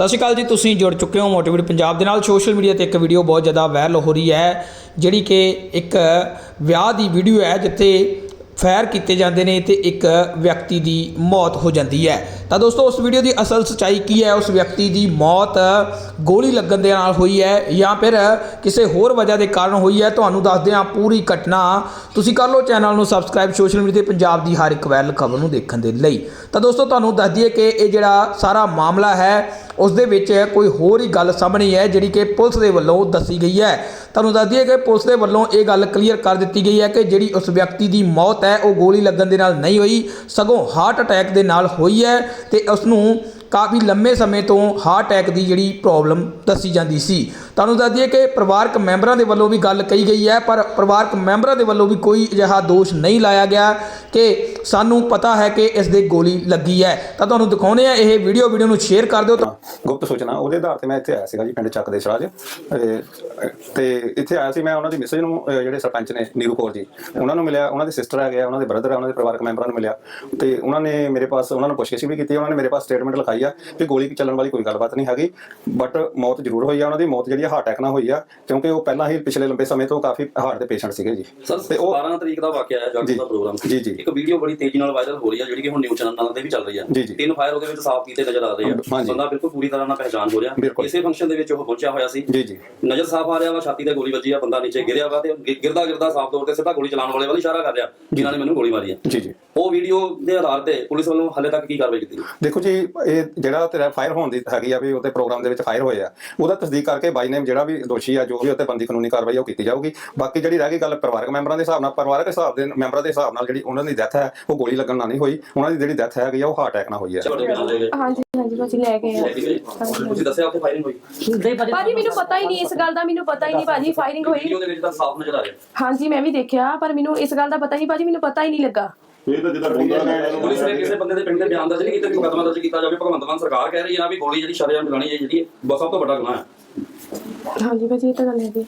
ਸਤਿ ਸ਼੍ਰੀ ਅਕਾਲ ਜੀ, ਤੁਸੀਂ ਜੁੜ ਚੁੱਕੇ ਹੋ ਮੋਟੀਵੇਟ ਪੰਜਾਬ ਦੇ ਨਾਲ। ਸੋਸ਼ਲ ਮੀਡੀਆ ਤੇ ਇੱਕ ਵੀਡੀਓ ਬਹੁਤ ਜ਼ਿਆਦਾ ਵਾਇਰਲ ਹੋ ਰਹੀ ਹੈ, ਜਿਹੜੀ ਕਿ ਇੱਕ ਵਿਆਹ ਦੀ ਵੀਡੀਓ ਹੈ, ਜਿੱਥੇ ਫਾਇਰ ਕੀਤੇ ਜਾਂਦੇ ਨੇ ਤੇ ਇੱਕ ਵਿਅਕਤੀ ਦੀ ਮੌਤ ਹੋ ਜਾਂਦੀ ਹੈ। ਤਾਂ ਦੋਸਤੋ, ਉਸ ਵੀਡੀਓ ਦੀ ਅਸਲ ਸਚਾਈ ਕੀ ਹੈ? ਉਸ ਵਿਅਕਤੀ ਦੀ ਮੌਤ ਗੋਲੀ ਲੱਗਣ ਦੇ ਨਾਲ ਹੋਈ ਹੈ ਜਾਂ ਫਿਰ ਕਿਸੇ ਹੋਰ ਵਜ੍ਹਾ ਦੇ ਕਾਰਨ ਹੋਈ ਹੈ, ਤੁਹਾਨੂੰ ਦੱਸਦੇ ਹਾਂ ਪੂਰੀ ਘਟਨਾ। ਤੁਸੀਂ ਕਰ ਲਓ ਚੈਨਲ ਨੂੰ ਸਬਸਕ੍ਰਾਈਬ ਸੋਸ਼ਲ ਮੀਡੀਆ ਤੇ ਪੰਜਾਬ ਦੀ ਹਰ ਇੱਕ ਵਾਇਰਲ ਖਬਰ ਨੂੰ ਦੇਖਣ ਦੇ ਲਈ। ਤਾਂ ਦੋਸਤੋ, ਤੁਹਾਨੂੰ ਦੱਸ ਦਈਏ ਕਿ ਇਹ ਜਿਹੜਾ ਸਾਰਾ ਮਾਮਲਾ ਹੈ ਉਸ ਦੇ ਵਿੱਚ ਕੋਈ ਹੋਰ ਹੀ ਗੱਲ ਸਾਹਮਣੇ ਹੈ, ਜਿਹੜੀ ਕਿ ਪੁਲਿਸ ਦੇ ਵੱਲੋਂ ਦੱਸੀ ਗਈ ਹੈ। ਤੁਹਾਨੂੰ ਦੱਸ ਦਈਏ ਕਿ ਪੁਲਿਸ ਦੇ ਵੱਲੋਂ ਇਹ ਗੱਲ ਕਲੀਅਰ ਕਰ ਦਿੱਤੀ ਗਈ ਹੈ ਕਿ ਜਿਹੜੀ ਉਸ ਵਿਅਕਤੀ ਦੀ ਮੌਤ ਹੈ, ਉਹ ਗੋਲੀ ਲੱਗਣ ਦੇ ਨਾਲ ਨਹੀਂ ਹੋਈ, ਸਗੋਂ ਹਾਰਟ ਅਟੈਕ ਦੇ ਨਾਲ ਹੋਈ ਹੈ ਤੇ ਉਸ ਨੂੰ ਕਾਫੀ ਲੰਮੇ ਸਮੇਂ ਤੋਂ ਹਾਰਟ ਅਟੈਕ ਦੀ ਜਿਹੜੀ ਪ੍ਰੋਬਲਮ ਦੱਸੀ ਜਾਂਦੀ ਸੀ। ਤੁਹਾਨੂੰ ਦੱਸ ਦਈਏ ਕਿ ਪਰਿਵਾਰਕ ਮੈਂਬਰਾਂ ਦੇ ਵੱਲੋਂ ਵੀ ਗੱਲ ਕਹੀ ਗਈ ਹੈ, ਪਰ ਪਰਿਵਾਰਕ ਮੈਂਬਰਾਂ ਦੇ ਵੱਲੋਂ ਵੀ ਕੋਈ ਅਜਿਹਾ ਦੋਸ਼ ਨਹੀਂ ਲਾਇਆ ਗਿਆ ਕਿ ਸਾਨੂੰ ਪਤਾ ਹੈ ਕਿ ਇਸ ਦੇ ਗੋਲੀ ਲੱਗੀ ਹੈ। ਤਾਂ ਤੁਹਾਨੂੰ ਦਿਖਾਉਂਦੇ ਆ ਇਹ ਵੀਡੀਓ ਵੀਡੀਓ ਨੂੰ ਸ਼ੇਅਰ ਕਰ ਦਿਓ ਤਾਂ ਗੁਪਤ ਸੂਚਨਾ ਉਹਦੇ ਆਧਾਰ ਤੇ ਮੈਂ ਇੱਥੇ ਆਇਆ ਸੀਗਾ ਜੀ ਪਿੰਡ ਚੱਕ ਦੇ ਸਰਾਜ। ਤੇ ਇੱਥੇ ਆਇਆ ਸੀ ਮੈਂ ਉਹਨਾਂ ਦੀ ਮਿਸਜ ਨੂੰ ਜਿਹੜੇ ਸਰਪੰਚ ਨੇ ਨੀਰੂ ਕੌਰ ਜੀ ਉਹਨਾਂ ਨੂੰ ਮਿਲਿਆ ਉਹਨਾਂ ਦੇ ਸਿਸਟਰ ਆ ਉਹਨਾਂ ਦੇ ਬ੍ਰਦਰ ਆ ਉਹਨਾਂ ਦੇ ਪਰਿਵਾਰਕ ਮੈਂਬਰਾਂ ਨੂੰ ਮਿਲਿਆ। ਤੇ ਉਹਨਾਂ ਨੇ ਮੇਰੇ ਪਾਸ ਉਹਨਾਂ ਨੂੰ ਪੁੱਛਗਿੱਛ ਵੀ ਕੀਤੀ ਉਹਨਾਂ ਨੇ ਮੇਰੇ ਪਾਸ ਸਟੇਟਮੈਂਟ ਲਿਖਾਈ ਆ ਕਿ ਗੋਲੀ ਚੱਲਣ ਵਾਲੀ ਕੋਈ ਗੱਲਬਾਤ ਨਹੀਂ ਹੈਗੀ ਬਟ ਮੌਤ ਜ਼ਰੂਰ ਹੋਈ ਆ ਉਹਨਾਂ ਦੀ ਮੌਤ ਜਿਹੜੀ ਹਾਰਟ ਅਟੈਕ ਨਾਲ ਹੋਈ ਆ ਕਿਉਂਕਿ ਉਹ ਪਹਿਲਾਂ ਹੀ ਪਿਛਲੇ ਲੰਬੇ ਸਮੇਂ ਤੋਂ ਕਾਫੀ ਹਾਰਟ ਦੇ ਪੇਸ਼ੈਂਟ ਸੀਗੇ ਜੀ। ਸਰ ਤੇ ਉਹ 12 ਤਰੀਕ ਦਾ ਵਾਕਿਆ ਹੈ ਜੀ। ਜਗਤ ਦਾ ਪ੍ਰੋਗਰਾਮ ਜੀ, ਜੀ। ਇੱਕ ਵੀਡੀਓ ਬੜੀ ਤੇਜ਼ੀ ਨਾਲ ਵਾਇਰਲ ਹੋ ਰਹੀ ਹੈ ਜਿਹੜੀ ਕਿ ਹੁਣ ਨਿਊਜ਼ ਚੈਨਲਾਂ ਤੇ ਵੀ ਚੱਲ ਰਹੀ ਜੀ। ਤਿੰਨ ਫਾਇਰ ਉਹਦੇ ਵਿੱਚ ਸਾਫ਼ ਕੀਤੇ ਨਜ਼ਰ ਆ ਰਹੇ ਆ। ਬੰਦਾ ਬਿਲਕੁਲ ਪੂਰੀ ਤਰ੍ਹਾਂ ਨਾਲ ਪਹਿਚਾਨ ਹੋ ਰਿਹਾ। ਇਸੇ ਫੰਕਸ਼ਨ ਦੇ ਵਿੱਚ ਉਹ ਪਹੁੰਚਿਆ ਹੋਇਆ ਸੀ। ਜੀ ਜੀ। ਨਜ਼ਰ ਸਾਫ਼ ਆ ਰਿਹਾ ਵਾ ਛਾਤੀ ਤੇ ਗੋਲੀ ਵੱਜੀ ਆ ਬੰਦਾ ਨੀਚੇ ਗਿਰਿਆ ਵਾ ਤੇ ਗਿਰਦਾ ਗਿਰਦਾ ਸਾਫ਼ ਤੌਰ ਤੇ ਸਿੱਧਾ ਗੋਲੀ ਚਲਾਉਣ ਵਾਲੇ ਵੱਲ ਇਸ਼ਾਰਾ ਕਰ ਰਿਹਾ ਜਿਨ੍ਹਾਂ ਨੇ ਮੈਨੂੰ ਗੋਲੀ ਮਾਰੀ ਹੈ ਜੀ ਜੀ। ਉਹ ਵੀਡੀਓ ਦੇ ਆਧਾਰ ਤੇ ਪੁਲਿਸ ਵੱਲੋਂ ਹਾਲੇ ਤੱਕ ਕੀ ਕਾਰਵਾਈ ਕੀਤੀ ਗਈ? ਦੇਖੋ ਜੀ ਇਹ ਜਿਹੜਾ ਤੇਰਾ ਫਾਇਰ ਹੋਣ ਦੀ ਹੈਗੀ ਆ ਵੀ ਉਹਦੇ ਪ੍ਰੋਗਰਾਮ ਦੇ ਵਿੱਚ ਫਾਇਰ ਹੋਏ ਆ ਉਹਦਾ ਤਸਦੀਕ ਕਰਕੇ ਬਾਈ ਨੇਮ ਜਿਹੜਾ ਵੀ ਦੋਸ਼ੀ ਆ ਜੋ ਵੀ ਉੱਤੇ ਬੰਦੀ ਕਾਨੂੰਨੀ ਕਾਰਵਾਈ ਆ ਉਹ ਕੀਤੀ ਜਾਊਗੀ। ਬਾਕੀ ਜਿਹੜੀ ਰਹਿ ਗਈ ਗੱਲ ਪਰਿਵਾਰਕ ਮੈਂਬਰਾਂ ਦੇ ਹਿਸਾਬ ਨਾਲ ਪਰਿਵਾਰਕ ਹਿਸਾਬ ਦੇ ਮੈਂਬਰਾਂ ਦੇ ਹਿਸਾਬ ਨਾਲ ਜਿਹੜੀ ਉਹਨਾਂ ਦੀ ਡੈਥ ਹੈ ਉਹ ਗੋਲੀ ਲੱਗਣ ਨਾਲ ਨਹੀਂ ਹੋਈ। ਉਹਨਾਂ ਦੀ ਜਿਹੜੀ ਡੈਥ ਹੈਗੀ ਆ ਉਹ ਹਾਰਟ ਅਟੈਕ ਨਾਲ ਹੋਈ ਹੈ ਹਾਂਜੀ ਹਾਂਜੀ ਭਾਜੀ ਲੈ ਗਏ। ਤੁਸੀਂ ਦੱਸਿਆ ਉੱਥੇ ਫਾਇਰਿੰਗ ਹੋਈ? ਭਾਜੀ ਮੈਨੂੰ ਪਤਾ ਹੀ ਨਹੀਂ ਇਸ ਗੱਲ ਦਾ ਮੈਨੂੰ ਪਤਾ ਹੀ ਨਹੀਂ ਭਾਜੀ ਫਾਇਰਿੰਗ ਹੋਈ। ਵੀਡੀਓ ਦੇ ਵਿੱਚ ਤਾਂ ਸਾਫ਼ ਨਜ਼ਰ ਆ ਰਿਹਾ। ਹਾਂਜੀ ਮੈਂ ਵੀ ਦੇਖਿਆ ਪਰ ਮੈਨੂੰ ਇਸ ਗੱਲ ਦਾ ਪਤਾ ਨਹੀਂ ਭਾਜੀ ਮੈਨੂੰ ਪਤਾ ਹੀ ਨਹੀਂ ਲੱਗਾ। ਇਹ ਤਾਂ ਜਿੱਦਾਂ ਬੰਦਾ ਪੁਲਿਸ ਨੇ ਕਿਸੇ ਬੰਦੇ ਦੇ ਪਿੰਡ ਦੇ ਬਿਆਨ ਦਰਜ ਨਹੀਂ ਕੀਤੇ ਕਿ ਮੁਕੱਦਮਾ ਦਰਜ ਕੀਤਾ ਜਾਵੇ। ਭਗਵੰਤ ਮਾਨ ਸਰਕਾਰ ਕਹਿ ਰਹੀ ਹੈ ਨਾ ਵੀ ਗੋਲੀ ਜਿਹੜੀ ਸ਼ਰੇਆਮ ਚਲਾਣੀ ਹੈ ਜਿਹੜੀ ਬਸ ਸਭ ਤੋਂ ਵੱਡਾ ਗੁਨਾਹ ਹੈ। ਹਾਂਜੀ ਭਾਜੀ ਇਹ ਤਾਂ ਗੱਲ ਹੈ ਜੀ